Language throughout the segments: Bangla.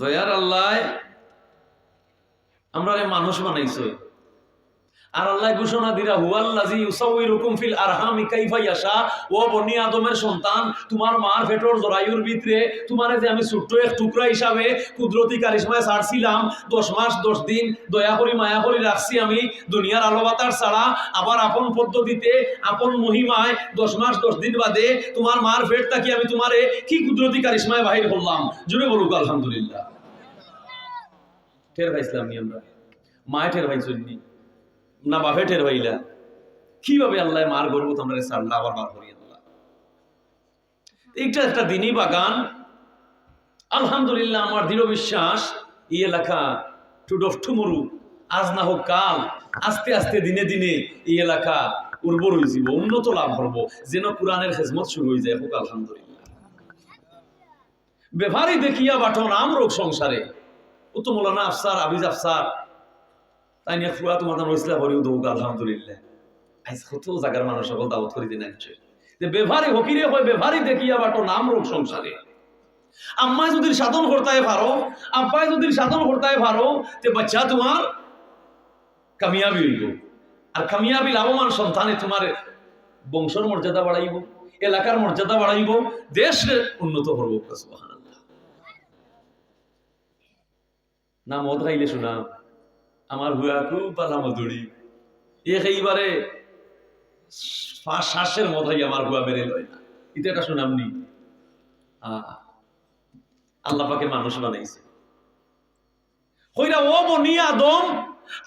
দয়ার আল্লাহ আমরা মানুষ বানাইছো। আর আল্লাহ ঘোষণা দিরা হুয়াল্লাজি ইউসাউইরুকুম ফিল আরহামি কাইফা ইয়াশা ও বনি আদমের সন্তান, তোমার মার ফেটর জরায়ুর ভিতরে, তোমারে যে আমি ছোট্ট এক টুকরা হিসাবে কুদরতি কারিশমায় ছাড়ছিলাম, দশ মাস, দশ দিন, দয়া করি, মায়া করি রাখছি আমি দুনিয়ার ছাড়া, আবার আপন পদ্ধতিতে, আপন মহিমায় দশ মাস, দশ দিন বাদে তোমার মার ফেট থাকি আমি তোমারে কি কুদরতি কারিশমায় বাহির করলাম? জুড়ে বলুক, আলহামদুলিল্লাহ। টের পাইছিলাম আমরা? মায় না টের হইলা। কীভাবে আল্লাহ মার গর্ব তোমরা সারলা আবার বার করি আল্লাহ এইটা একটা দিনই বাগান। আলহামদুলিল্লাহ আমার দৃঢ় বিশ্বাস, এই এলাকা টুডফ টুমরু। আজ না হোক কাল, আস্তে আস্তে দিনে দিনে এই এলাকা উর্বর হয়ে যাব উন্নত লাভ করব। যেন কোরআনের খেজমত শুরু হয়ে যায়, হোক আলহামদুলিল্লাহ। বেভারি দেখিয়া বাটন, আম রোগ সংসারে। ও তো আফসার, আবিজ আফসার তাই নিয়ে ফুয়া আলহামদুলিল্লাহ। আইস কত মানুষ সকল দাওয়াত দিন যে হকিরে হয় দেখিয়া বাটো নাম রোগ সংসারে। যদি সাধন করতায় পারো যদি সাধন করতায় পারো, তে বাচ্চা তোমার কামিয়াবি হইব। আর কামিয়াবি লাভবান সন্তানে তোমার বংশর মর্যাদা বাড়াইব, এলাকার মর্যাদা বাড়াইব, দেশ উন্নত করব। সুবহানাল্লাহ। না মদ খাইলে শোনা। আমার হুয়া খুব পালাম দড়ি এইবারে শ্বাসের মতাই আমার হুয়া বেড়ে লয় না। এটা একটা শুনামনি আহ, আল্লাহ মানুষ বানাইছে। হইরা ও বনি আদম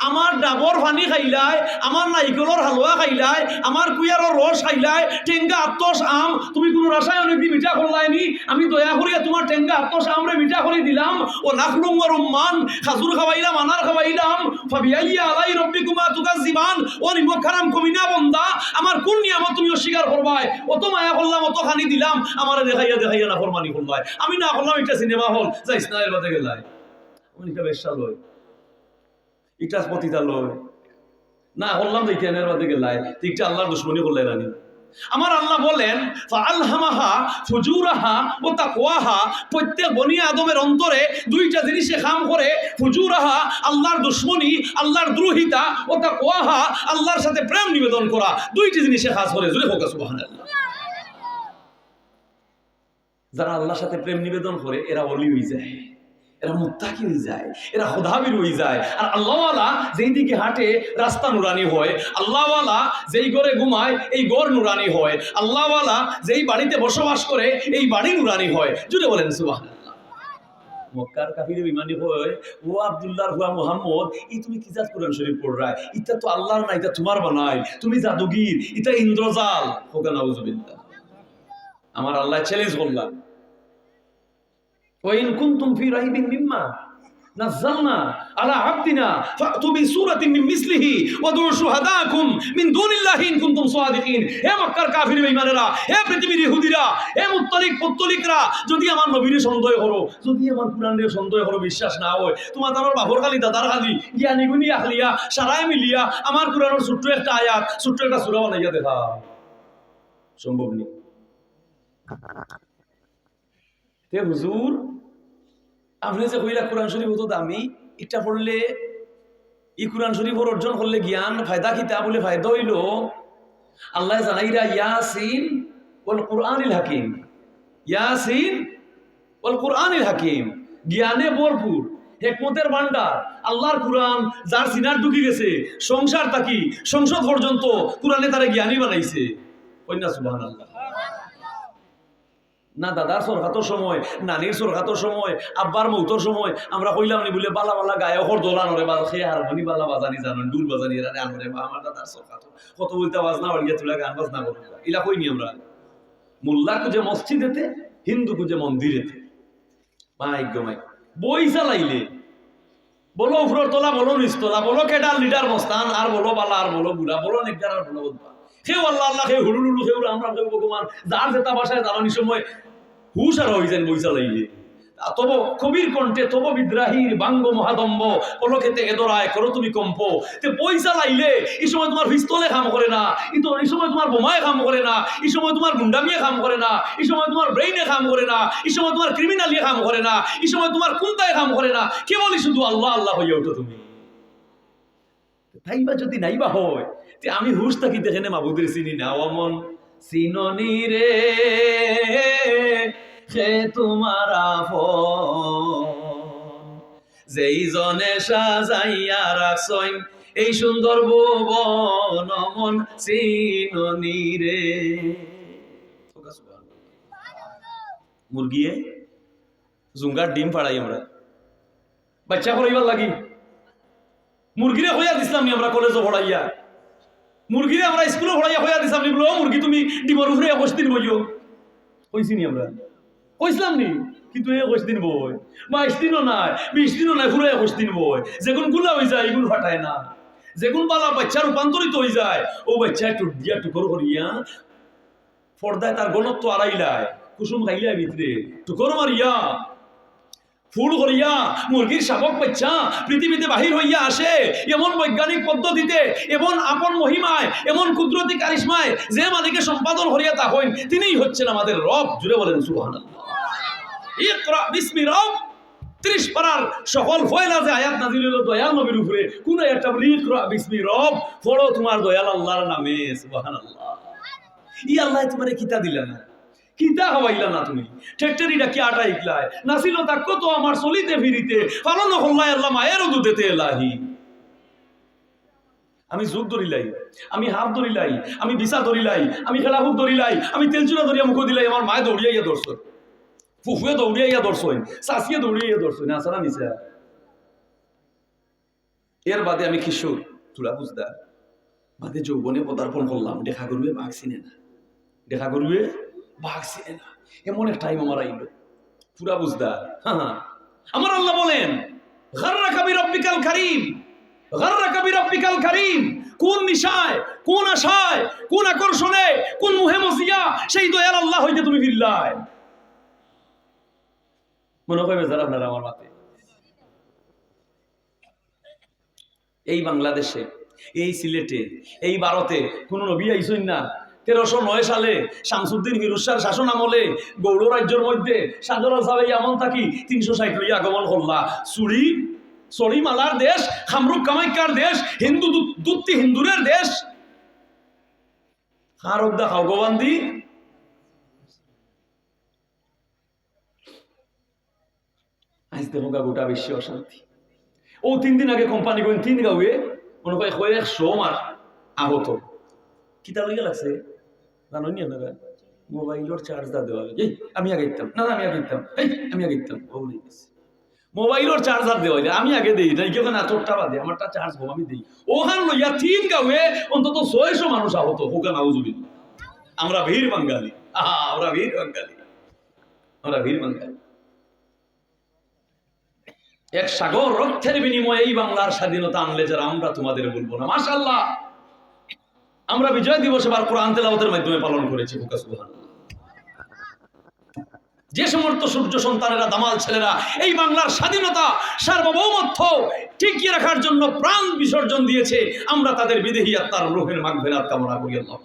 আমার ডাবর পানি খাইলাই আমার নাইকলর হালুয়া খাইলাই আমার কুয়ারর রস খাইলাই টেঙ্গা আত্মস আম, তুমি কোনো রাসায়নিক দি মিঠা করলাইনি আমি দয়া করিয়া তোমার টেঙ্গা আত্মস আমরে মিঠা করে দিলাম। ও নাখলুঙ্গর উম্মান খাজুর খাওয়াইলাম আনার খাওয়াইলাম ফাবিয়াইয়া আলাই রব্বিকুমা তুকাজ্জিবান ও নিমক খারাম কমিনা বন্দা। আমার কোন নিয়ামত তুমি অস্বীকার করবাই অত মায়া করলাম অত খানি দিলাম। আমার দেখাইয়া দেখাইয়া না ফরমানি করবাই আমি না করলাম একটা সিনেমা হল। যাই স্নায়ের বাদে গেলাই। এটা বেশা লয় এটা পতিতা লয় না গেলাই আল্লাহর দুশ্মনী করলে রানি আমার আল্লাহ বলেন আলহামাহা ফুজুরাহা ও তাকওয়াহা, প্রত্যেক বনি আদমের অন্তরে দুইটা জিনিসে কাম করে, ফুজুরাহা, আল্লাহর দুশ্মনী, আল্লাহর দ্রোহিতা ও তাকওয়াহা, আল্লাহর সাথে প্রেম নিবেদন করা, দুইটি জিনিসে খাস করে। জুড়ে হোক সুবহানাল্লাহ। যারা আল্লাহর সাথে প্রেম নিবেদন করে, এরা অলি হয়ে যায়। এরা মুত্তাকি হয়ে যায়, এরা খোদাবির হয়ে যায়। আর আল্লাহওয়ালা যেই দিকে হাঁটে, রাস্তা নুরানি হয়। আল্লাহওয়ালা যেই ঘরে ঘুমায়, এই গড় নুরানি হয়। আল্লাহওয়ালা যেই বাড়িতে বসবাস করে, এই বাড়ি নুরানি হয়। জুড়ে বলেন সুবাহ মক্কার কাফির বিমানি হয়। ও আব্দুল্লাহর হুয়া মোহাম্মদ ই তুমি কি জাত কোরআন শরীফ পড় রায়? ইটা তো আল্লাহর না এটা তোমার বানাই তুমি জাদুগির এটা ইন্দ্রজাল। হোকা, নাউজুবিল্লাহ। আমার আল্লাহ চ্যালেঞ্জ করলাম। وإن كنتم في ريب مما نزلنا على عبدنا فأتوا بسورة من مثله وادعوا شهداءكم من دون الله إن كنتم صادقين হে মক্কার কাফির বেঈমানেরা হে পৃথিবীর ইহুদিরা হে মুত্তালিক পুত্তলিকরা যদি আমার নবীরে সন্দেহ করো যদি আমার কোরআনের সন্দেহ করো বিশ্বাস না হয় তোমার আমার বাবর খালি দাদার খালি জ্ঞানী গুণী আখলিয়া সারাই মিলিয়া আমার কোরআনের ছোট্ট একটা আয়াত ছোট্ট একটা সূরা বানাইয়া দেখা সম্ভব নেই তে হুজুর আপনি যে কইলা কোরআন শরীফ হতো দামি, এটা পড়লে ই কোরআন শরীফর অর্জন করলে জ্ঞান, ফায়দা খিতা বলে ফায়দা হইল? আল্লাহ জানাইরা, ইয়াসিন ওল কোরআনিল হাকিম। ইয়াসিন ওল কোরআনিল হাকিম। জ্ঞানে ভরপুর, হেকমতের ভান্ডার আল্লাহর কোরআন, যার সিনার ঢুকি গেছে, সংসার তাকি সংসদ পর্যন্ত কোরআনে তারা জ্ঞানী বানাইছে। কন্যা সুবাহ আল্লাহ না দাদার সরকাতর সময় নানির সরকাতর সময়, আব্বার মৌতর সময়, আমরা কইলাম নি বলে বালা বালা গায়ে গায়কর দোলান রে বাজা খেয়ে হারমোনি বালা বাজানি জানেন ডুল বাজানি এরা আনরে বা আমার দাদার সরকাত কত বলতে বাজনা বাড়িয়ে তুলে গান বাজনা করো ইলা কইনি আমরা? মোল্লা কুজে মসজিদেতে হিন্দু কুজে মন্দিরেতে ভাগ্য মাই বই চালাইলে বলো উপরের তোলা, বলো নিচতলা বলো কেডার লিডার মস্তান আর বলো বালা আর বলো বুড়া বলো নেকদার আর বলো বদবা। আল্লাহ আল্লাহ হুলুলুলু সেও আমরা কেউ ভগবান যার যেটা বাসায় জ্বালানির সময় হুশ আর হয়ে যান বই চালাইলে তব কবির কণ্ঠে তব বিদ্রাহীর বাঙ্গ মহাদম্ব পলকেতে এদরায় করো তুমি কম্প। তে পয়সা লাইলে, এই সময় তোমার পিস্তলে কাম করে না, এই সময় তোমার বোমায় কাম করে না, এই সময় তোমার গুন্ডামিয়ে কাম করে না, এই সময় তোমার ব্রেইনে কাম করে না, এই সময় তোমার ক্রিমিনালিয়ে কাম করে না, এই সময় তোমার কুন্তায় কাম করে না। কেবলই শুধু আল্লাহ আল্লাহ হয়ে ওঠো তুমি। তাই বা যদি নাইবা হয়, তে আমি হুশ থাকি দেখেনে মাবুদের চিনি না অমন। চিননি রে সে তোমার যেই জনে সাজাইয়া রাখছইন এই সুন্দর ভুবন অমন চিননি রে। মুরগিয়ে জুঙ্গার ডিম পাড়াই আমরা। বাচ্চা করাইবার লাগি। মুরগিরে হইয়া দিছিলাম নি আমরা কলেজে পড়াইয়া। মুরগিরে আমরা স্কুলে পড়াইয়া হইয়া দিছিলাম নি বলো, মুরগি তুমি ডিমর উপরে একুশ বইও কইছি নি আমরা। কইছিলাম নি? কিন্তু এই একুশ দিন বই। বাইশ দিনও নাই, বিশ দিনও নাই, পুরো একুশ দিন বই। যেগুনগুলা হয়ে যায় এগুলো ফাটায় না। যেগুন বালা বাচ্চা রূপান্তরিত হয়ে যায়, ও বাচ্চা একটু দিয়া করিয়া পর্দায় তার গণত্ব আড়াইলায় কুসুম ভিতরে মারিয়া ফুল করিয়া মুরগির শাবক বাচ্চা পৃথিবীতে বাহির হইয়া আসে এমন বৈজ্ঞানিক পদ্ধতিতে, এমন আপন মহিমায় এমন কুদরতি কারিশমায় যে মালিকে সম্পাদন করিয়া তা হইন, তিনিই হচ্ছেন আমাদের রব। জুড়ে বলেন, সুবহানাল্লাহ। ইকরা বিসমি রব। ত্রিশ পারার সকল ফয়লা যে আয়াত নাজিল হলো দয়াল নবীর উপরে। কোন একটা ইকরা বিসমি রব। পড়ো তোমার দয়াল আল্লাহর নামে ই আল্লাহ তোমারে কিতা দিলা না? কিতা হওয়াইলা না তুমি? কি আটা ইকলায়? নাসিল তা কত আমার চলিতে ফিরিতে। পালন হল্লাই আল্লাহ মায়ের দুধেতে এলাহি। আমি যুগ ধরিলাই আমি হাত ধরিলাই আমি বিছা ধরিলাই আমি খেলাফুক ধরিলাই আমি তেলচুরা ধরিয়া মুখ দিলাই, আমার মায়ে দৌড়িয়াইয়া ধরছ। ফুফুয়ে এর বাদে আমি কিশোর তুলা বুঝদা। বাদে যৌবনে পদার্পণ করলাম, দেখা করবে বাঘ চিনে না। দেখা করবে বাঘ চিনে না। এমন এক টাইম আমার আইলো। পুরা বুঝদা হ্যাঁ। আমার আল্লাহ বলেন ঘররা কবির রব্বিকাল কারীম ঘররা কবির রব্বিকাল কারীম, কোন নিশায়, কোন আশায়, কোন আকর্ষণে, কোন মুহে মসিয়া সেই দয়াল আল্লাহ হইতে তুমি ফিরলায়। মনে করবে যারা আমার মাতে এই বাংলাদেশে, এই সিলেটে, এই ভারতে কোন নবী আইসইন না। তেরোশো নয় সালে শামসুদ্দিন ফিরুসার শাসন আমলে গৌড় রাজ্যের মধ্যে সাজরা সাহেব এমন থাকি, তিনশো ষাট লইয়া আগমন করলা। চুরি চড়ি মালার দেশ খামরুক কামাইকার দেশ, হিন্দু দুত্তি হিন্দুরের দেশ। কার অব্দা দেখো গা গোটা বিশ্বে অশান্তি। ও, তিন দিন আগে কোম্পানি গেন তিন গাঁয়ে মনে করে কয়েক একশো মার আহত। কিতা লইয়া লাগছে? জানো নি আপনারা মোবাইলের চার্জটা দেওয়া লাগে। এই, আমি আগে দিতাম। না আমি আগে দিতাম। এই, আমি আগে দিতাম। ও গেছে। মোবাইলের চার্জার দেওয়া যায় আমি আগে দিই নাই। কেউ না তোরটা বাদে আমারটা চার্জ হব আমি দিই। ওখান লইয়া তিন গাঁয়ে অন্তত ছয়শো মানুষ আহত হোকা নাউজুবিল আমরা ভিড় বাঙালি আহা আমরা ভিড় বাঙালি আমরা ভিড় বাঙালি এক সাগর রক্তের বিনিময়ে এই বাংলার স্বাধীনতা আনলে যারা, আমরা তোমাদের বলব না। মাশাল্লাহ আমরা বিজয় দিবস এবার কোরআন তেলাওয়াতের মাধ্যমে পালন করেছি ফুকা সুবহানাল্লাহ। যে সমস্ত সূর্য সন্তানেরা, দামাল ছেলেরা, এই বাংলার স্বাধীনতা, সার্বভৌমত্ব টিকিয়ে রাখার জন্য প্রাণ বিসর্জন দিয়েছে, আমরা তাদের বিদেহী আত্মার রোহের মাগফেরাত কামনা করি আল্লাহ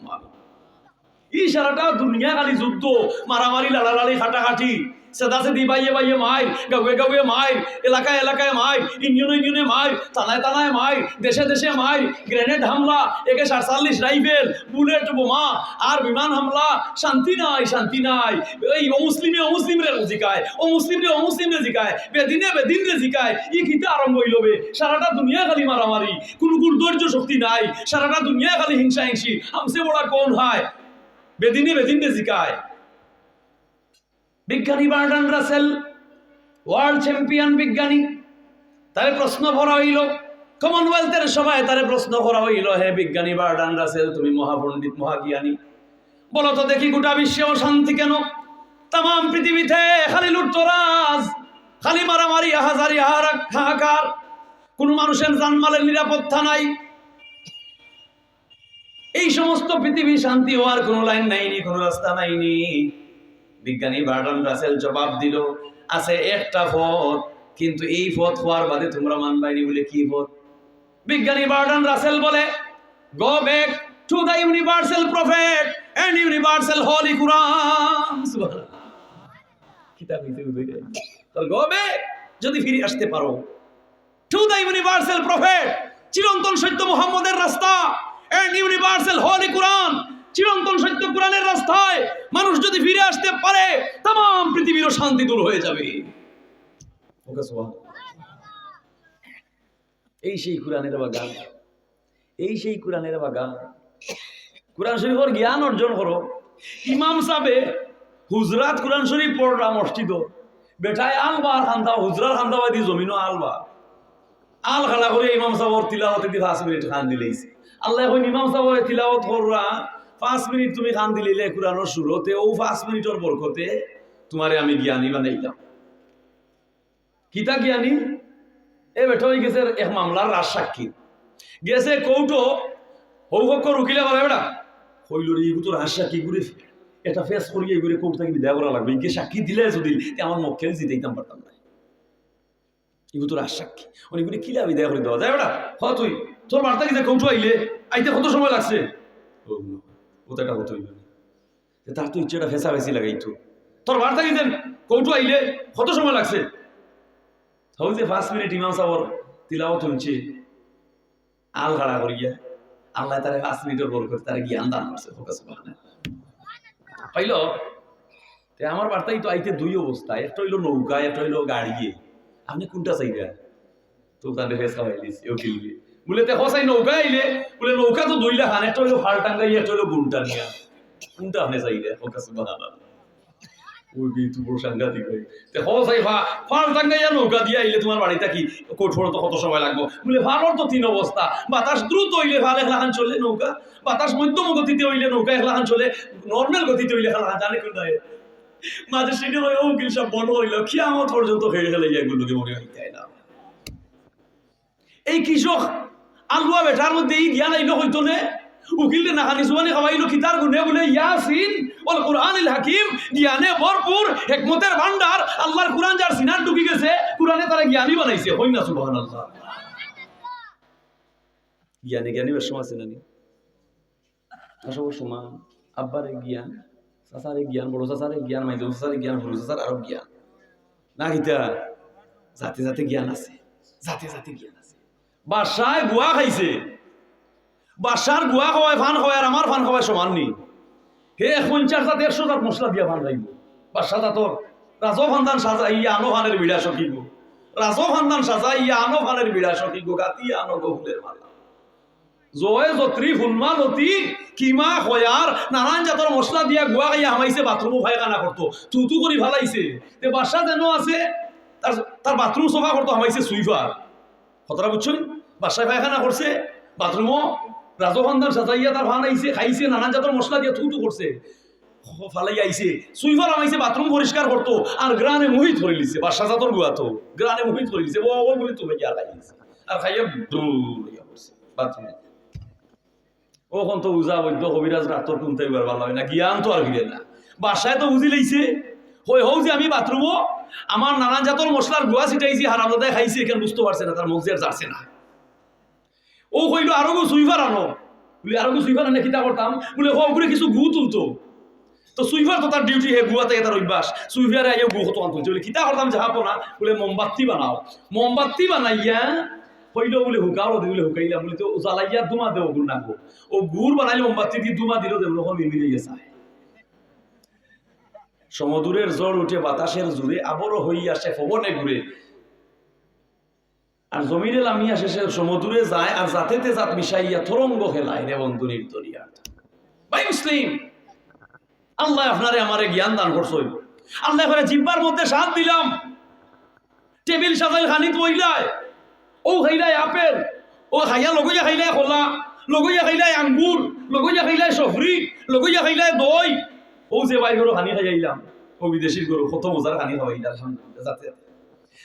এই সারাটা দুনিয়া খালি যুদ্ধ, মারামারি লাড়ালাড়ি হাঁটাহাঁটি সেদা সেদি বাইয়ে বাইয়ে মাইর গাউয়ে গাউয়ে মাইর এলাকায় এলাকায় মাইর ইউনিয়নে ইউনিয়নে মাইর তানায় তানায় মাইর দেশে দেশে মাইর গ্রেনেড হামলা একে সাতচল্লিশ রাইফেল বুলেট বোমা আর বিমান হামলা শান্তি নাই শান্তি নাই এই অমুসলিমে অমুসলিমরে জিকায় অমুসলিমরে অমুসলিমরে জিকায় বেদিনে বেদিনরে জিকায় ই খিতে আরম্ভ হইলবে সারাটা দুনিয়া খালি মারামারি কোনো কোন ধৈর্য শক্তি নাই সারাটা দুনিয়া খালি হিংসা হিংসি হামসে বড়া কোন হয় বেদিনে বেদিনে জিকায় বিজ্ঞানী বার্ডান রাসেল ওয়ার্ল্ড চ্যাম্পিয়ন বিজ্ঞানী, তারে প্রশ্ন করা হইল কমনওয়েলথের সভায় তারে প্রশ্ন করা হইল, হে বিজ্ঞানী বার্ডান রাসেল, তুমি মহাপণ্ডিত, মহাজ্ঞানী, বলো তো দেখি গোটা বিশ্বে অশান্তি কেন? তাম পৃথিবীতে খালি লুটতরাজ, খালি মারামারি, হাজারি হাহাকার, কোন মানুষের জানমালের নিরাপত্তা নাই। এই সমস্ত পৃথিবী শান্তি হওয়ার কোনো লাইন নাইনি, কোনো রাস্তা নাইনি। বিজ্ঞানী বার্ডন রাসেল জবাব দিল, আছে একটা পথ, কিন্তু এই পথ হওয়ার বাদে তোমরা মানবাইনি বলে কি পথ? বিজ্ঞানী বার্ডন রাসেল বলে go back to the universal prophet and universal holy Quran কিতাব গো ব্যাক যদি ফিরে আসতে পারো। টু দ্য ইউনিভার্সাল প্রফেট চিরন্তন সত্য মুহাম্মদের রাস্তা এন্ড ইউনিভার্সাল হলি কুরআন চিরন্তন সত্য কোরআনের রাস্তায় মানুষ যদি ফিরে আসতে পারে তাম পৃথিবীর শান্তি দূর হয়ে যাবে। এই সেই কোরআনের বাগান, এই সেই কোরআনের বাগান। কোরআন শরীফের জ্ঞান অর্জন করো। ইমাম সাবে হুজরাত কোরআন শরীফ পড়রা মসজিদ বেটায় আলবা আর খান্দা হুজরার খান্দা বাদি জমিনও আলবা আল খালা করে ইমাম সাহর তিলাওয়াতে দি পাঁচ মিনিট খান দিলেইছে। আল্লাহ এখন ইমাম সাহর তিলাওয়াত পাঁচ মিনিট তুমি খান দিলে কোরআনের সুরতে ও পাঁচ মিনিটের বরকতে তোমারে আমি জ্ঞানী বানাইলাম কিতা জ্ঞানী? এ বেটা হয়ে গেছে এক মামলার রাজ সাক্ষী গেছে কৌটো হৌভক্কর উকিলে বলে বেটা হইল রে এগুলো তো রাজ সাক্ষী ঘুরে এটা ফেস করিয়ে ঘুরে কোর্ট থেকে বিদায় করা লাগবে। ইনকে সাক্ষী দিলে যদি আমার মুখ খেয়ে জিতেইতাম পারতাম না এগুলো তো রাজ সাক্ষী অনেকগুলি কিলা বিদায় করে দেওয়া যায় বেটা, হ তুই তোর বার্তা কি কৌটো আইলে আইতে কত সময় লাগছে? ও এটা হতো যে তার তো ইচ্ছেটা ফেসা ফেসি লাগাইতো তোর বার্তা কি দেন? কৌটো আইলে কত সময় লাগছে? হও যে পাঁচ মিনিট ইমাম সাহর তিলাওয়াত হচ্ছে আল গাড়া করিয়া আল্লাহ তারে পাঁচ মিনিটের বল করে তারে জ্ঞান দান করছে ফোকাস পাইল? আমার বার্তাই তো আইতে দুই অবস্থা। একটা হইল নৌকা, একটা হইল গাড়িয়ে আপনি কোনটা চাইরা তো তাদের ফেস খাওয়াই দিছি ও কিনবে বলে তে নৌকা আইলে, বলে নৌকা তো ফোকাস বাহানা ওই সাংঘাতিক হয়ে নৌকা দিয়ে আইলে তোমার কি কোঠর তো কত সময় লাগবে? বলে ফালর তো তিন অবস্থা। বাতাস দ্রুত হইলে ভালো একলাখান চলে নৌকা। বাতাস মধ্যম গতিতে হইলে নৌকা একলাখান চলে নর্মাল গতিতে হইলে একলাখান জানে কোনটা মাঝে সেটা হয় ও বন্ধ হইল কিয়ামত পর্যন্ত হয়ে গেলে এগুলোকে মনে হয় না? এই কৃষক আলুয়া বেটার মধ্যে এই জ্ঞান আইলো হইতো নে উকিলতে নাখানি সুবানি খাওয়াইলো কিতার গুনে বলে ইয়াসিন ওল কোরআনিল হাকিম, জ্ঞানে ভরপুর হেকমতের ভান্ডার আল্লাহর কোরআন যার সিনার ঢুকি গেছে কোরআনে তারা জ্ঞানী বানাইছে। হই না, সুবহানাল্লাহ? জ্ঞানী জ্ঞানী বেশ সময় আছে নানি আসব সমান। আব্বারে জ্ঞান চাচারে জ্ঞান, বড় চাচারে জ্ঞান, মাইজ চাচারে জ্ঞান বড় চাচার আরও জ্ঞান। না, গীতা, জাতি জাতি জ্ঞান আছে। জাতি জাতি জ্ঞান বাসায় গুয়া খাইছে। বাসার গুয়া খাওয়ায় ফান খাওয়ায় আর আমার ফান খাওয়ায় সমান নি হে, পঞ্চাশ হাজার দেড়শো হাজার মশলা দিয়া ফান খাইব বাসা তাতর রাজ ফান্দান সাজা ইয়া আনো ফানের বিড়া সকিব রাজ ফান্দান সাজা ইয়া আনো ফানের বিড়া সকিব গাতি আনো গহুলের মালা। জয় যত্রি ফুলমা লতি, কিমা খয়ার নানান জাতর মশলা দিয়া গুয়া খাইয়া হামাইছে বাথরুমও পায়খানা করতো তুতু করে ভালাইছে। তে বাসা যেন আছে তার তার বাথরুম সফা করতো হামাইছে সুইফার কতটা বুঝছেন? বাসায় পায়খানা করছে, বাথরুমও রাজভান্ডার সাজাইয়া তার ভান আইছে, খাইছে, নানান জাতর মশলা দিয়ে থুতু করছে। ফালাই আইছে সুইফার আমাইছে বাথরুম পরিষ্কার করতো, আর গ্রানে মুহিত ধরে লিছে বাসা জাতর গুয়া তো। গ্রানে মুহিত ধরে লিছে ও বলে তুমি গিয়া খাইছে আর খাইয়া দৌড় ইয়া করছে বাথরুমে। ওখন তো উজা বৈদ্য কবিরাজ রাতর কোনটাই বার ভালো হয় না, জ্ঞান তো আর ফিরে না। বাসায় তো বুঝি লাইছে হই হোক যে আমি বাথরুমও আমার নানান জাতর মশলার গুয়া ছিটাইছি হারামদাদায় খাইছি এখানে বুঝতে পারছে না তার মগজি আর যাচ্ছে না। ও কইলো আরও গো সুইফার আনো। বলে আরও গো সুইফার আনে কিতা করতাম বলে, হো করে কিছু গু তুলতো তো। সুইফার তো তার ডিউটি হে গুয়া থেকে তার অভ্যাস। সুইফারে আইয়া গু হতো আনতো বলে কিতা করতাম যাহাবো না, বলে, মোমবাতি বানাও। মোমবাতি বানাইয়া হইল বলে, হুকাও বলে হুকাইলাম বলে, তো জ্বালাইয়া দুমা দেও গুড় নাকবো ও গুড় বানাইলে মোমবাতি দিয়ে দুমা দিল দেব তখন মিলে গেছে সমদূরের জ্বর উঠে বাতাসের জুড়ে আবরও হইয়া সে পবনে ঘুরে। আর জমিনে লামিয়া শেষে সমুদ্রে যায় আর জাতেতে জাত মিশাইয়া থরঙ্গ খেলায় রে বন্ধুনির দরিয়া ভাই মুসলিম, আল্লাহ আপনারে আমারে জ্ঞান দান করছই। আল্লাহ করে জিব্বার মধ্যে সাথ দিলাম। টেবিল সাজাইল খানিত বইলায়। ও খাইলাই আপেল, ও খাইয়া লগইয়া খাইলাই খোলা লগইয়া খাইলাই আঙ্গুর, লগইয়া খাইলাই সফরি লগইয়া খাইলাই দই ও যে বাই গরু খানি খাইয়াইলাম ও বিদেশির গরু, কত মজার খানি খাওয়াইলা আলহামদুলিল্লাহ যাতে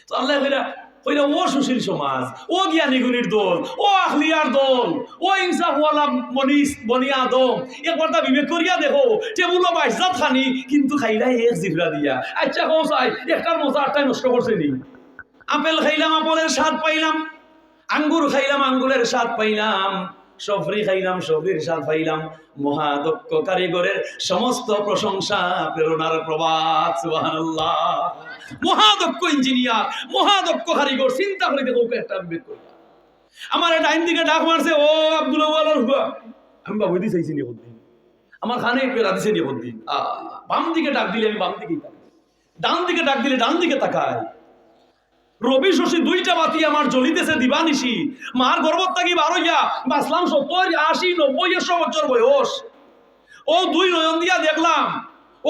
তো আল্লাহ কইরা ওইটা ও সুশীল সমাজ, ও জ্ঞানী গুণীর দল, ও আখলিয়ার দল, ও ইনসাফওয়ালা মনিস বনিয়া দম একবার তা বিবেক করিয়া দেখো টেবুলো বাইশাত খানি কিন্তু খাইলাই এক জিভরা দিয়া। আচ্ছা কও চাই একটার মজা আটটাই নষ্ট করছে নি আপেল খাইলাম, আপেলের স্বাদ পাইলাম, আঙ্গুর খাইলাম, আঙ্গুরের স্বাদ পাইলাম। সফরি খাইলাম সফরির স্বাদ পাইলাম। মহাদক্ষ কারিগরের সমস্ত প্রশংসা, প্রেরণার প্রবাদ, সুবহানাল্লাহ। মহাদক্ষ ইঞ্জিনিয়ার, মহাদক্ষ কারিগর, চিন্তা করে দেখো একটা বিবেক করি আমার ডাইন দিকে ডাক মারছে, ও আব্দুল আমি বাবু দি চাইছি নিয়ে দিন আমার খানে পেরা দিছে নিয়ে দিন বাম দিকে ডাক দিলে আমি বাম দিকেই তাকাই। ডান দিকে ডাক দিলে ডান দিকে তাকাই। রবি শশী দুইটা বাতি আমার জ্বলিতেছে দিবানিশি। মার গর্বত থাকি বারইয়া বাসলাম সত্তর, আশি, নব্বই একশো বছর বয়স। ও দুই নয়ন দিয়া দেখলাম,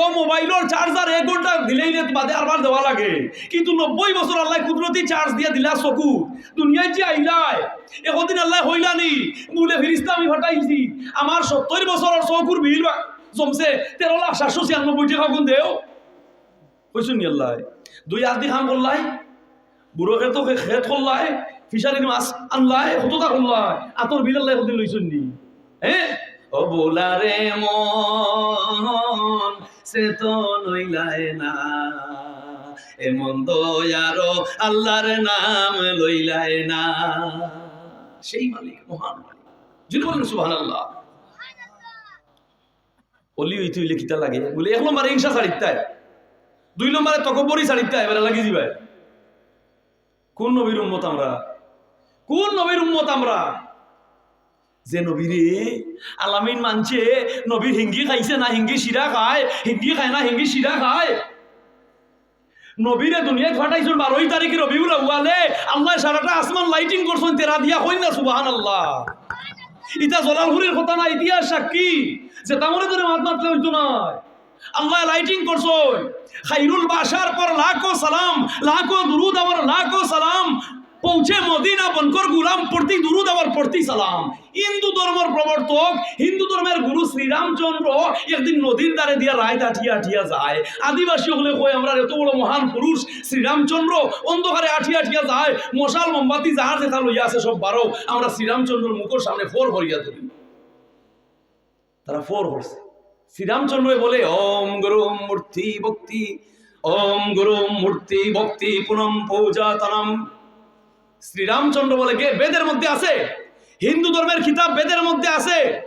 ও মোবাইলের চার্জার এক ঘণ্টা দিলেই বাদে আরবার দেওয়া লাগে। কিন্তু নব্বই বছর আল্লাহ কুদরতি চার্জ দিয়া দিলা চকু। দুনিয়ায় যে আইলাই একদিন আল্লাহ হইলানি বলে ফিরিস্তা আমি ফাটাইছি। আমার সত্তর বছরের চকুর বিল জমছে তেরো লাখ সাতশো ছিয়ানব্বই টাকা গুণ দেও। কইসুন আল্লাহ, দুই আদি খাম করলাই? খেত নি। হ্যাঁ? না। আল্লাহর নাম লইলায় না। সেই মালিক, মহান মালিক। বলেন সুহান আল্লাহ অলি ওই তুই লিখিতা লাগে? বলে, এক নম্বরে হিংসা ছাড়িতায় দুই নম্বরে তকবরি ছাড়িতায় এবারে লাগি দিবাই কোন নবীর উম্মত আমরা? কোন নবীর উম্মত আমরা? যে নবীরে আলামিন মানছে নবীর হিঙ্গি খাইছে না, হিঙ্গি শিরা খায়, হিঙ্গি খায় না, হিঙ্গি শিরা খায়। নবীরে দুনিয়ায় ফাটাইছেন বারোই তারিখে রবিউল আউয়ালে, আল্লাহ সারাটা আসমান লাইটিং করছেন, তেরা দিয়া হই না সুবাহান আল্লাহ ইটা জলালহুরের কথা না, ইতিহাস সাক্ষী। যে তামরে ধরে মাত মাতলে হইতো না। আল্লাহ লাইটিং করছেন। খাইরুল বাসার পর লাখো সালাম, লাখো দুরুদ আমার লাখো সালাম। পৌঁছে মদিনা বনকর গুলাম প্রতি দুরুদ আবার প্রতি সালাম। হিন্দু ধর্মের প্রবর্তক, হিন্দু ধর্মের গুরু শ্রীরামচন্দ্র একদিন নদীর দ্বারে দিয়া রায় আঠিয়া আঠিয়া যায়। আদিবাসী হলে কই আমরা এত বড় মহান পুরুষ? শ্রীরামচন্দ্র অন্ধকারে আঠিয়া আঠিয়া যায়, মশাল, মোমবাতি যাহার যেথা লইয়া আছে সব বারো। আমরা শ্রীরামচন্দ্র মুখের সামনে ফোর ভরিয়া তুলি তারা ফোর করছে শ্রীরামচন্দ্র বলে, ওম গুরু মূর্তি ভক্তি, ওম গুরু মূর্তি ভক্তি, পুনম পূজাতনম। শ্রীরামচন্দ্র বলে, কে? বেদের মধ্যে আছে। হিন্দু ধর্মের কিতাব বেদের মধ্যে আছে।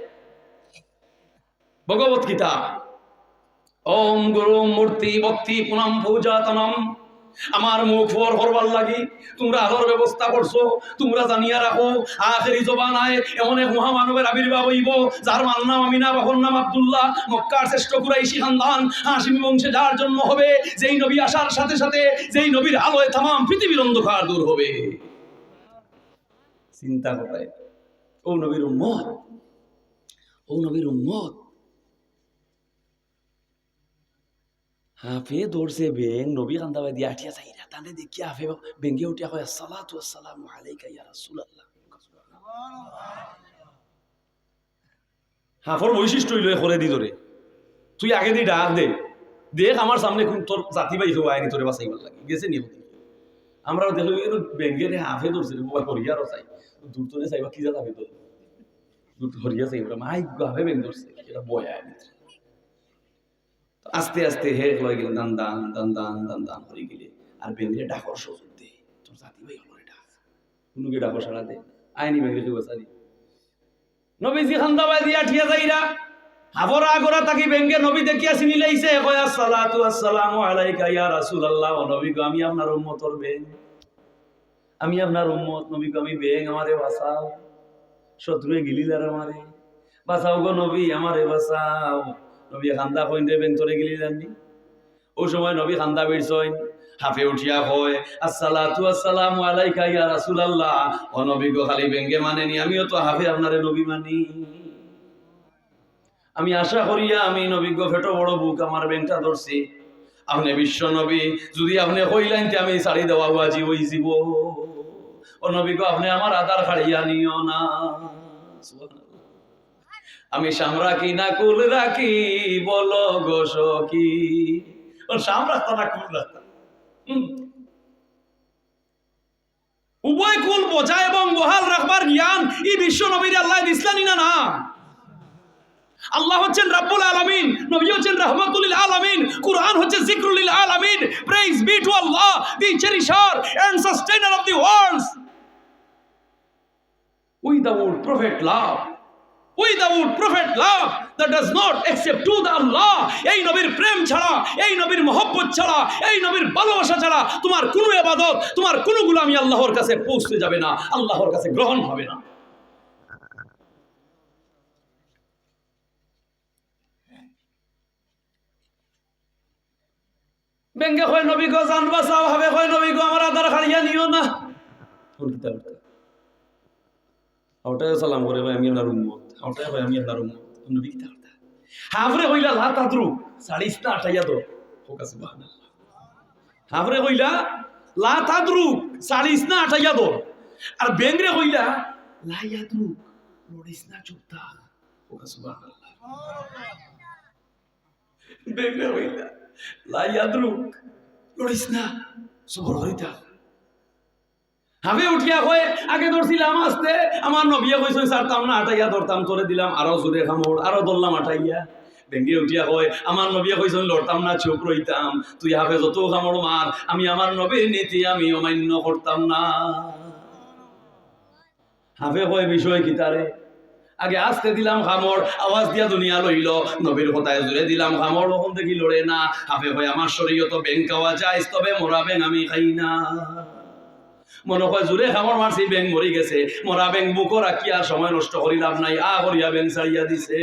ভগবত গীতা। ওম গুরু মূর্তি ভক্তি, পুনম পূজাতনম। আমার মুখ ফোর করবার লাগি। তোমরা আলোর ব্যবস্থা করছ, তোমরা জানিয়া রাখো, আখেরি জবানায় এমন এক মহামানবের আবির্ভাব হইব, যার মান নাম আমিনা বাহর নাম আব্দুল্লাহ, মক্কার শ্রেষ্ঠ কুরাইশি খানদান, হাসিমি বংশে যার জন্ম হবে, যেই নবী আসার সাথে সাথে যেই নবীর আলোয় তামাম পৃথিবীর অন্ধকার দূর হবে। চিন্তা করে, ও নবীর উম্মত, ও নবীর উম্মত হাফে দৌড়ছে, বেং, নবী কান্দাবাই দিয়ে আঠিয়া না তানে দেখি হাফে বেঙ্গে উঠিয়া কয় সালাতু আসসালামু আলাইকা ইয়া রাসূলুল্লাহ। হাফর বৈশিষ্ট্য হইল করে দি ধরে। তুই আগে দি ডাক দে। দেখ আমার সামনে কোন তোর জাতি বাই হওয়া আইনি তোরে বাঁচাইবার লাগে। গেছে নিয়ে আমরা দেখল কিন্তু বেঙ্গের হাফে ধরছে রে বাবা হরিয়ারও চাই। দূর তোরে চাইবা, কি যাবে তোর দূর হরিয়া চাইবা। মাই হাফে বেঙ্গ ধরছে এটা বয়া ভিতরে। আস্তে আস্তে হে হয়ে গেল, দান দান দান দান দান দান হয়ে গেলে। আর বেঙ্গলে ডাকর সুযোগ দে, তোর জাতি ভাই হলো ডাক। কোনকে ডাকর সারা দে? আইনি বেঙ্গলে কেউ সারি নবীজি খান্দাবাই দিয়া ঠিয়া যাইরা, হাবরা আগরা তাকি বেঙ্গে নবী দেখিয়া চিনি লাইছে, কয় আসসালাতু আসসালামু আলাইকা ইয়া রাসূলুল্লাহ, ও নবী গো, আমি আপনার উম্মতর বেং। আমি আপনার উম্মত, নবী গো, আমি বেং আমারে বাঁচাও। শত্রুয়ে গিলিলার আমারে। বাঁচাও গো নবী, আমারে বাঁচাও। নবী খান্দা কইন বেং গেলি গিলিলানি ও সময় নবী খান্দা বিরছইন হাফে উঠিয়া কয়, আসসালাতু আসসালামু আলাইকা ইয়া রাসূলুল্লাহ। ও নবী গো, খালি বেঙ্গে মানেনি আমিও তো হাফে আপনারে নবী মানি। আমি আশা করিয়া আমি নবীজ্ঞ ফেটো বড় বুক আমার বেংটা ধরছি। আপনি বিশ্ব নবী, যদি আপনি কইলেন তে আমি শাড়ি দেওয়া বাজি ওই জীব। ও নবীজ্ঞ আপনি আমার আধার খাড়িয়া নিও না। আমি সামরা কি না কুল রাখি, বলো ও সাম রাখতো না কুল রাখতো হুম। বজায় এবং বহাল রাখবার জ্ঞান বিশ্ব নবীর আল্লাহ দিসলানি না না? আল্লাহ হচ্ছেন রাব্বুল আলামিন, নবী হচ্ছেন রাহমাতুল আলামিন, কুরআন হচ্ছে জিকরুল আলামিন praise be to Allah the cherisher and sustainer of the worlds without prophet love without prophet love that does not accept to the Allah এই নবীর প্রেম ছাড়া, এই নবীর মহব্বত ছাড়া, এই নবীর ভালোবাসা ছাড়া তোমার কোনো ইবাদত, তোমার কোনো গুলামি আল্লাহর কাছে পৌঁছতে যাবে না, আল্লাহর কাছে গ্রহণ হবে না। বেঙ্গে কয়, নবী গো হবে কয়, নবী গো, আমার আধার হারিয়া নিও না। ওটাই সালাম করে আমি আপনার উম্মত। ওটাই ভাই আমি আপনার উম্মত। নবী কিতা কথা হাফরে কইলা লা তাদরু সাড়িস না আটাইয়া তো হোক সুবহানাল্লাহ। হাফরে কইলা লা তাদরু সাড়িস না আটাইয়া তো আর বেঙ্গরে কইলা লা ইয়াদরু লড়িস না চুপ থাক হোক সুবহানাল্লাহ। বেঙ্গরে কইলা লা ইয়াদরু লড়িস না সবর হইতা। আমি উঠিয়া কয়ে, আগে ধরছিলাম আসতে, আমার নবিয়া কইছে সারতাম না আটাইয়া ধরতাম তোরে দিলাম, আরও জোরে খামড়, আরও ধরলাম আটাইয়া। ভেঙ্গে উঠিয়া কয়, আমার নবিয়া কইছেন লড়তাম না, চুপ রইতাম, তুই হাফে যত খামড় মার, আমি আমার নবীর নীতি, আমি অমান্য করতাম না। হাফে কয়, বিষয় কি তারে? আগে আসতে দিলাম খামড়, আওয়াজ দিয়া দুনিয়া লইল, নবীর কথায় জুড়ে দিলাম খামড়, ওখান থেকে লড়ে না। হাফে কয়, আমার শরীর তো ব্যাংক খাওয়া যায় তবে মরা ব্যাং আমি খাই না। মনে হয় জোরে খামর মারছি, ব্যাং মরি গেছে। মরা ব্যাং বুকো রাখি, আর সময় নষ্ট করি লাভ নাই। আ করিয়া ব্যাং ছাড়িয়া দিছে।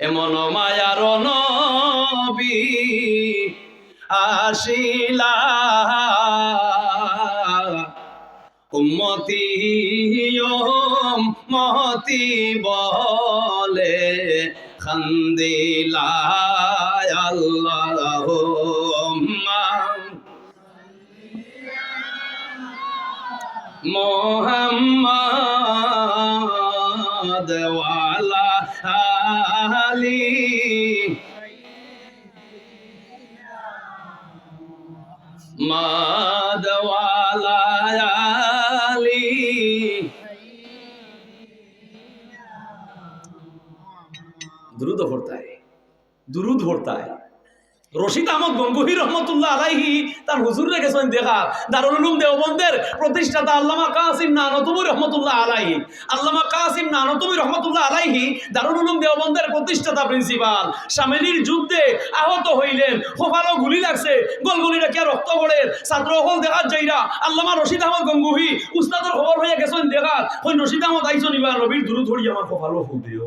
এমন মায়ার নবী আসিলা। উম্মতি মহতি বলে খান্দিলা আল্লাহ মোহাম্মদ ওয়ালা আলী। মাদওয়ালা আলী। দুরুদ পড়তা है দুরুদ পড়তা है রশিদ আহমদ গঙ্গুহি রহমতুল্লাহ আলাইহি, তার হুজুর রেখেছেন দেখা দারুল উলুম দেওবন্দের প্রতিষ্ঠাতা আল্লামা কাসিম নানতবী রহমতুল্লাহ আলাইহি। আল্লামা কাসিম নানতবী রহমতুল্লাহ আলাইহি দারুল উলুম দেওবন্দের প্রতিষ্ঠাতা প্রিন্সিপাল। সামেলির যুদ্ধে আহত হইলেন খোফালো গুলি লাগছে গলগুলি রাখিয়া রক্ত পড়ে ছাত্র হল দেখার যাইরা। আল্লামা রশিদ আহমদ গঙ্গুহি, উস্তাদের খবর হইয়া গেছেন দেখা ওই রশিদ আহমদ আইসন ইবার রবির দূর ধরি আমার খোফালো ফু দিও।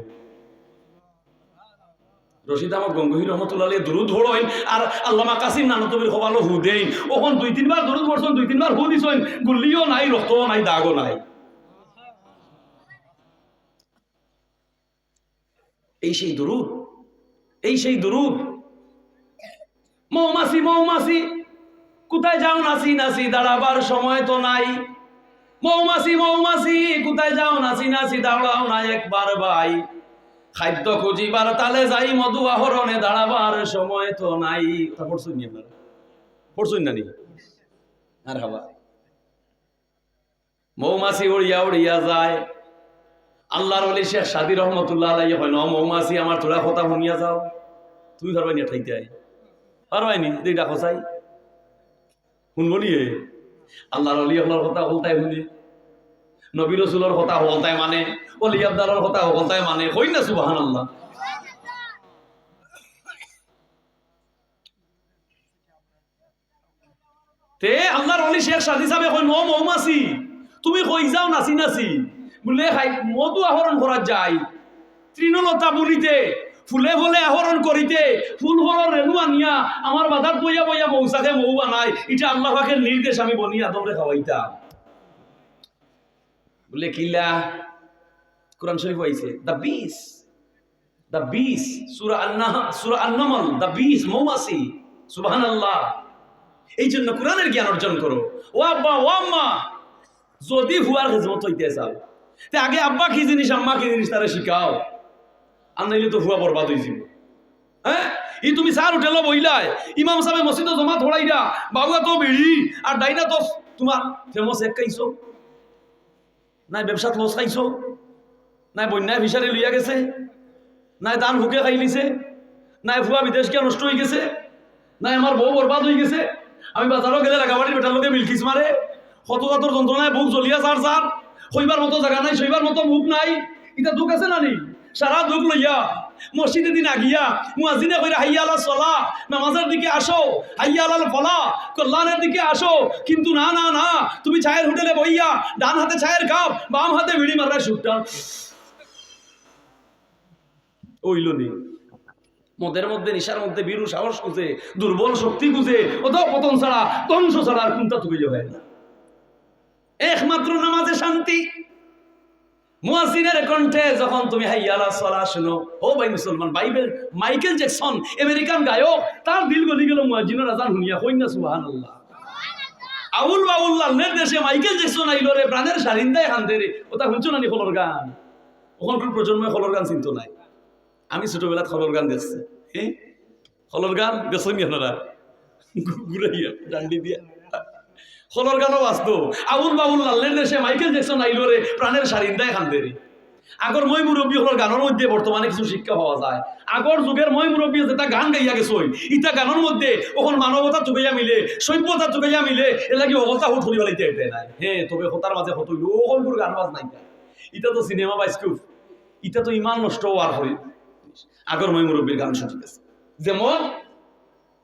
রশিদ আহমদ গঙ্গহি রহমতুল্লাহ দুরুদ হড়ইন আর আল্লামা কাসিম নানতবির হবালো হু দেইন। ওখন দুই তিনবার দুরুদ পড়ছেন, দুই তিনবার হু দিছেন। গুল্লিও নাই, রক্তও নাই, দাগও নাই। এই সেই দুরুদ, এই সেই দুরুদ। মৌমাছি মৌমাছি, কোথায় যাও নাচি নাচি, দাঁড়াবার সময় তো নাই। মৌমাছি মৌমাছি, কোথায় যাও নাচি নাচি, দাঁড়াও না একবার ভাই। খাদ্য খুঁজিবার তালে যাই, মধু আহরণে দাঁড়াবার সময় তো নাই। কথা পড়ছুন নি আপনারা? পড়ছুন না নি? আর হাবা মৌমাছি উড়িয়া উড়িয়া যায়। আল্লাহর অলি শেখ সাদি রহমতুল্লাহ আলাই হয় ন মৌমাছি, আমার তোরা কথা শুনিয়া যাও। তুমি পারবাই নি ঠাইতে আই পারবাই নি, দুইটা খসাই শুনব নি আল্লাহর অলি হলার কথা হলতাই শুনি। নবী রসুলের কথা হলতাই মানে অলি আবদালের কথা হলতাই মানে হই না সুবাহান আল্লাহ তে আল্লাহর অলি শেখ সাদি সাহেব কই ন মৌমাছি, তুমি কই যাও নাচি নাচি বলে খাই মধু আহরণ করা যায়, তৃণলতা বুলিতে, ফুলে ফুলে আহরণ করিতে, ফুল ফলর রেণু আনিয়া আমার বাধার বইয়া বইয়া মৌসাকে মৌ বানাই এটা আল্লাহ পাকের নির্দেশ, আমি বনি তোমরে খাওয়াইতাম। বলে কিলা কোরআন শরীফ আইছে, দ্য বিস দ্য বিস, সুরা আন্নাহ সুরা আন্নামল, দ্য বিস, মৌমাছি, সুবহানাল্লাহ। এই জন্য কোরআনের জ্ঞান অর্জন করো। ও আব্বা, ও আম্মা, যদি হুয়ার খেজমত হইতে চাও, তে আগে আব্বা কি জিনিস, আম্মা কি জিনিস তারা শিখাও। আর নাইলে তো হুয়া বরবাদ হয়েছিল হ্যাঁ? ই তুমি সার হোটেল বইলাই ইমাম সাহেব মসজিদ জমা থড়াইরা বাবুয়া তো বেড়ি, আর ডাইনা তো তোমার ফেমাস এক খাইছো। নাই ব্যবসাত লস খাইছো, নাই বন্যায় ফিসারি লইয়া গেছে, নাই দান হুকে খাই লিছে নাই ভুয়া বিদেশ গিয়া নষ্ট হয়ে গেছে, নাই আমার বউ বরবাদ হয়ে গেছে। আমি বাজারও গেলে রাগাবাড়ির বেটার লোকে মিলকিস মারে কত জাতর যন্ত্রণায় বুক জ্বলিয়া সার সার শৈবার মতো জায়গা নাই শৈবার মতো মুখ নাই। এটা দুঃখ আছে না নি সারা দুঃখ লইয়া। মসজিদে দিন আগিয়া মুয়াজিনে কইরা, হাইয়া আলা সলা নামাজের দিকে আসো, হাইয়া আলাল ফলা কল্যাণের দিকে আসো। কিন্তু না না না, তুমি চায়ের হোটেলে বইয়া ডান হাতে চায়ের কাপ, বাম হাতে বিড়ি মারার সুটটা ওইল নি। মদের মধ্যে, নিশার মধ্যে বীরু সাহস খুঁজে, দুর্বল শক্তি খুঁজে ওটাও পতন ছাড়া, ধ্বংস ছাড়া আর কোনটা তুলে হয় না। একমাত্র নামাজে শান্তি। মুয়াজিনের কণ্ঠে যখন তুমি হাইয়ালা সলা শুনো, ও ভাই মুসলমান, বাইবেল, মাইকেল জ্যাকসন, আমেরিকান গায়ক, তার দিল গলি গেল মুয়াজিনের আজান শুনিয়া, কই না সুবহানাল্লাহ। আউল বাউল্লাহ দেশে মাইকেল জ্যাকসন আইল রে, প্রাণের সারিন্দায় হান্দে রে ওটা শুনছো নানি খলর গান? ওখানকার প্রজন্মে খলর গান চিন্ত নাই। আমি ছোটবেলাত খলর গান দেখছি হ্যাঁ খলর গান গেছেন আপনারা? ঘুরাইয়া, ডান্ডি দিয়া। খলর গানও বাঁচতো আবুল বাবুল লাল্লের দেশে মাইকেল জ্যাকসন আইলো রে, প্রাণের সারিন্দায় খান্দে রে আগর মই মুরব্বী হলোর গানের মধ্যে বর্তমানে কিছু শিক্ষা পাওয়া যায়। আগর যুগের মই মুরব্বী যেটা গান গাইয়া গেছই। ইটা গানের মধ্যে ওখন মানবতা চুকাইয়া মিলে সভ্যতা চুকাইয়া মিলে এলাকি অবস্থা হুট হলি বলাইতে এটে নাই। হে, তবে হতার মাঝে হত ওখনপুর গান বাজ নাই। ইটা তো সিনেমা বাইস্কুপ ইটা তো ইমান নষ্ট হওয়ার হই আগর মই মুরব্বীর গান শুনি গেছে। যেমন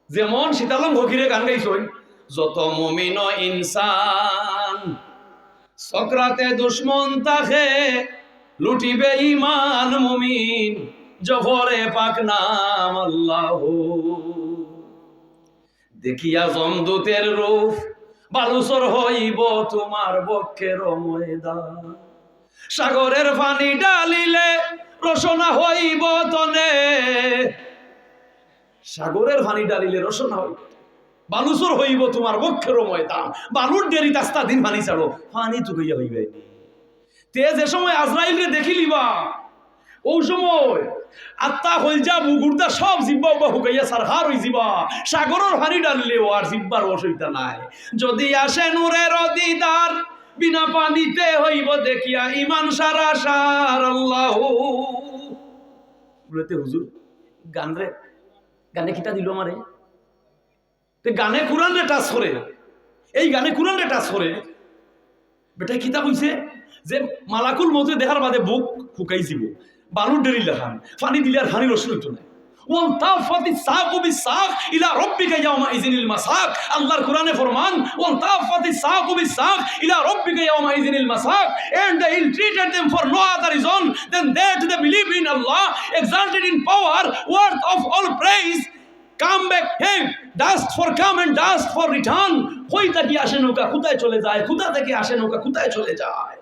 যেমন সীতালং ঘকিরে গান গাইছই যত মমিন ইনসান, সক্রাতে দুশ্মন তাকে লুটিবে ইমান মুমিন, জফরে পাক নাম আল্লাহ। দেখিয়া জমদূতের রূপ বালুসর হইব তোমার বক্ষের ময়দান। সাগরের পানি ডালিলে রসনা হইব তনে। সাগরের পানি ডালিলে রসনা হইব। বালুসর হইব তোমার বক্ষের ময়দান। বালুর দেরি তাস্তা দিন পানি ছাড়ো। পানি চুকাইয়া হইবে। তে যে সময় আজরাইল রে দেখিলিবা ওই সময় আত্মা হইজা মুগুরদা সব জিব্বা উবা হুকাইয়া সারহার হই যাবা সাগরের হানি ডাললেও আর জিব্বার অসুবিধা নাই। যদি আসে নূরের দিদার, বিনা পানিতে হইব দেখিয়া ইমান সারা সার আল্লাহ। বলতে হুজুর, গান রে, গানে কিটা দিল আমারে? গানে কোরআন টাচ করে। এই গানে কোরআন টাচ করে। বেটা কিতা কইছে? যে মালাকুল মতে দেখার বাদে বুক ফুকাই যাব বালুর ডেরি লেখান ফানি দিলে আর ফানি রসুন হইতো না ওয়ান তাফাতি সাকু বিসাক ইলা রাব্বিকা ইয়াউমা ইযিনিল মাসাক। আল্লাহর কোরআনে ফরমান ওয়ান তাফাতি সাকু বিসাক ইলা রাব্বিকা ইয়াউমা ইযিনিল মাসাক। And he treated them for no other reason than that they believe in Allah, exalted in power, worth of all praise come back hey dust for come and dust for return কই থেকে আসে নৌকা? কোথায় চলে যায়? কোথা থেকে আসে নৌকা? কোথায় চলে যায়?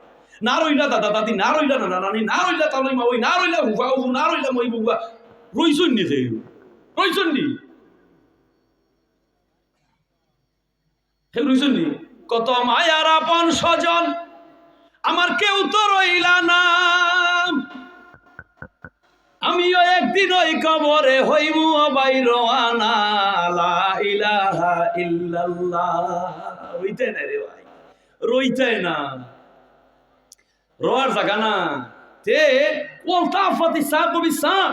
না রইলা দাদা, দাদি, না রইলা নানা নানি, না রইলা তালই মাওই না রইলা হুফা হুফু না রইলা মই বুবা রইছুন নি সে রইছুন নি? হে, রইছুন নি? কত মায়ার আপন স্বজন। আমার কেউ তো রইলা না। আমিও একদিন ওই কবরে হইব বাই রোয়ানা লা ইলাহা ইল্লাল্লাহ। রইতে না রে ভাই, রইতে না। রোয়ার জায়গা না। তে ওলতা ফাতি সাপ বিসাপ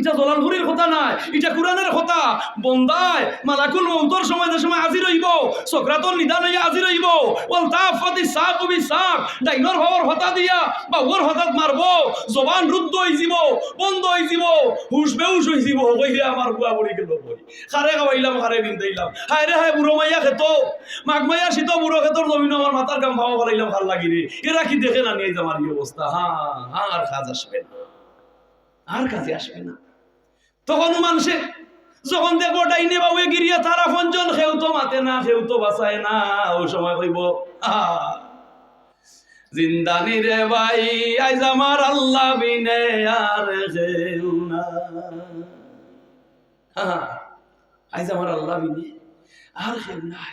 এটা জলালপুরের কথা নাই, এটা কোরআনের কথা। বন্দায় মালাকুল মৌতর সময় যে সময় হাজির হইব, সক্রাতর নিদান হইয়া হাজির হইব ওল তাফাতি সাপ কবি সাপ ডাইনর ভাবর হতা দিয়া বা ওর হঠাৎ মারব, জবান রুদ্ধ হই যাব বন্ধ হই যাব হুশ বেউস হই যাব কইরে আমার বুয়া বড়ি গেল বই। খারে খাওয়াইলাম খারে বিন্দাইলাম হায় রে হায়, বুড়ো মাইয়া খেত, মাঘ মাইয়া শীত, বুড়ো খেতর জমিন আমার মাথার গাম ভাবা ফলাইলাম ভালো লাগি রে। এরা কি দেখে না নিয়ে আমার এই অবস্থা? হ্যাঁ হ্যাঁ আর কাজ আসবে না। আর কাজে আসবে না। তখন মানুষে, যখন দেখব ডাইনে বাবুয়ে গিরিয়া তারা পঞ্জন খেউ তো মাতে না খেউ তো বাঁচায় না, ও সময় কইব জিন্দানি রে ভাই, আইজ আমার আল্লাহ বিনে আর খেউ না। আইজ আমার আল্লাহ বিনে আর খেউ নাই।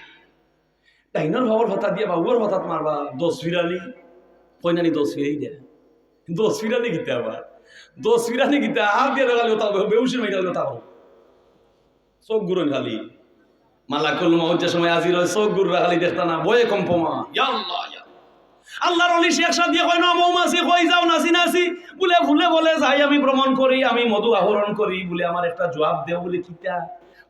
ডাইনর ভাবর ভাতা দিয়ে বাবুর ভাতাত মারবা দশ ফিরালি কইনানি দশ ফিরেই দেয়। দশ ফিরানি গীতে আবার দশ ফিরানি গীতা আর দিয়ে দেখালে ওটা বেউসির মাইটা ওটা হোক চোখ গুরন খালি। মালাকুল যে সময় আজির হয়, চোখ গুররা খালি দেখতা না, বয়ে কম্পমা ইয়াল্লাহ ইয়া আল্লাহর অলি শেখ সাদ দিয়ে কয়, না মৌমাছি, কই যাও, নাচি নাচি। বলে ভুলে বলে, যাই, আমি ভ্রমণ করি, আমি মধু আহরণ করি। বলে, আমার একটা জবাব দেও, বলে কিতা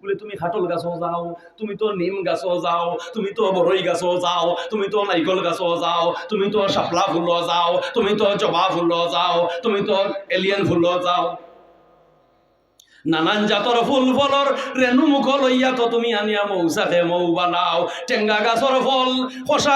বলে তুমি খাটল গাছও যাও, তুমি তো নিম গাছও যাও, তুমি তো বরই গাছও যাও, তুমি তো নারিকল গাছও যাও, তুমি তো শাপলা ফুলও যাও, তুমি তো জবা ফুলও যাও, তুমি তো এলিয়েন ফুলও যাও। নানান জাতর ফুল ফলর রেণু মুখ লইয়া তো তুমি আনিয়া মৌচাকে মৌ বানাও। টেঙ্গা গাছর ফল খসা